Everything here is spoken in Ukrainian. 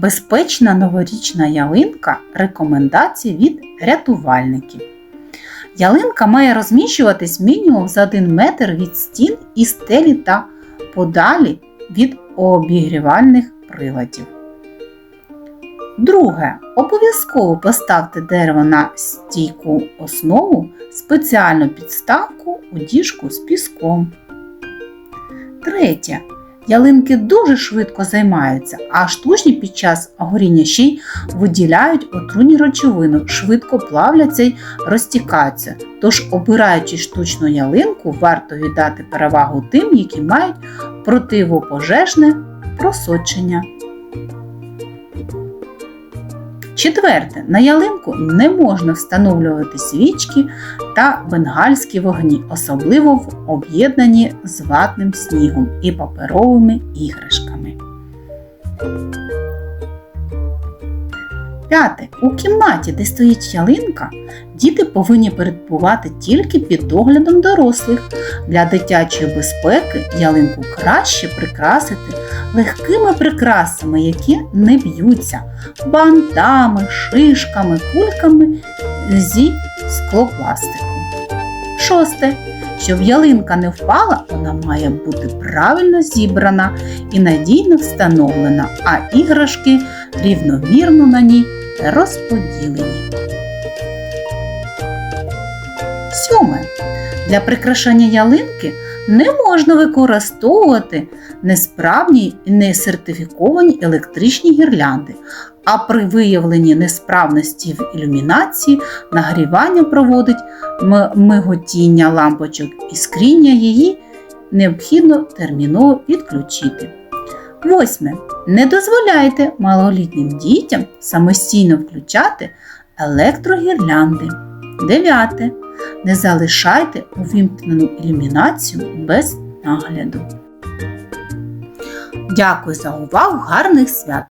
Безпечна новорічна ялинка рекомендації від рятувальників. Ялинка має розміщуватись мінімум за 1 метр від стін і стелі та подалі від обігрівальних приладів. Друге. Обов'язково поставте дерево на стійку основу, спеціальну підставку у діжку з піском. Третє. Ялинки дуже швидко займаються, а штучні під час горіння ще виділяють отруйні речовини, швидко плавляться й розтікаються. Тож, обираючи штучну ялинку, варто віддати перевагу тим, які мають противопожежне просочення. Четверте, на ялинку не можна встановлювати свічки та бенгальські вогні, особливо в об'єднанні з ватним снігом і паперовими іграшками. П'яте. У кімнаті, де стоїть ялинка, діти повинні перебувати тільки під доглядом дорослих. Для дитячої безпеки ялинку краще прикрасити легкими прикрасами, які не б'ються, бантами, шишками, кульками зі склопластику. Шосте. Щоб ялинка не впала, вона має бути правильно зібрана і надійно встановлена, а іграшки рівномірно на ній розподілені. Сьоме. Для прикрашання ялинки не можна використовувати несправні і несертифіковані електричні гірлянди, а при виявленні несправності в ілюмінації нагрівання проводить миготіння лампочок і скріння її необхідно терміново відключити. Восьме. Не дозволяйте малолітнім дітям самостійно включати електрогірлянди. Дев'яте. Не залишайте увімкнену ілюмінацію без нагляду. Дякую за увагу! Гарних свят!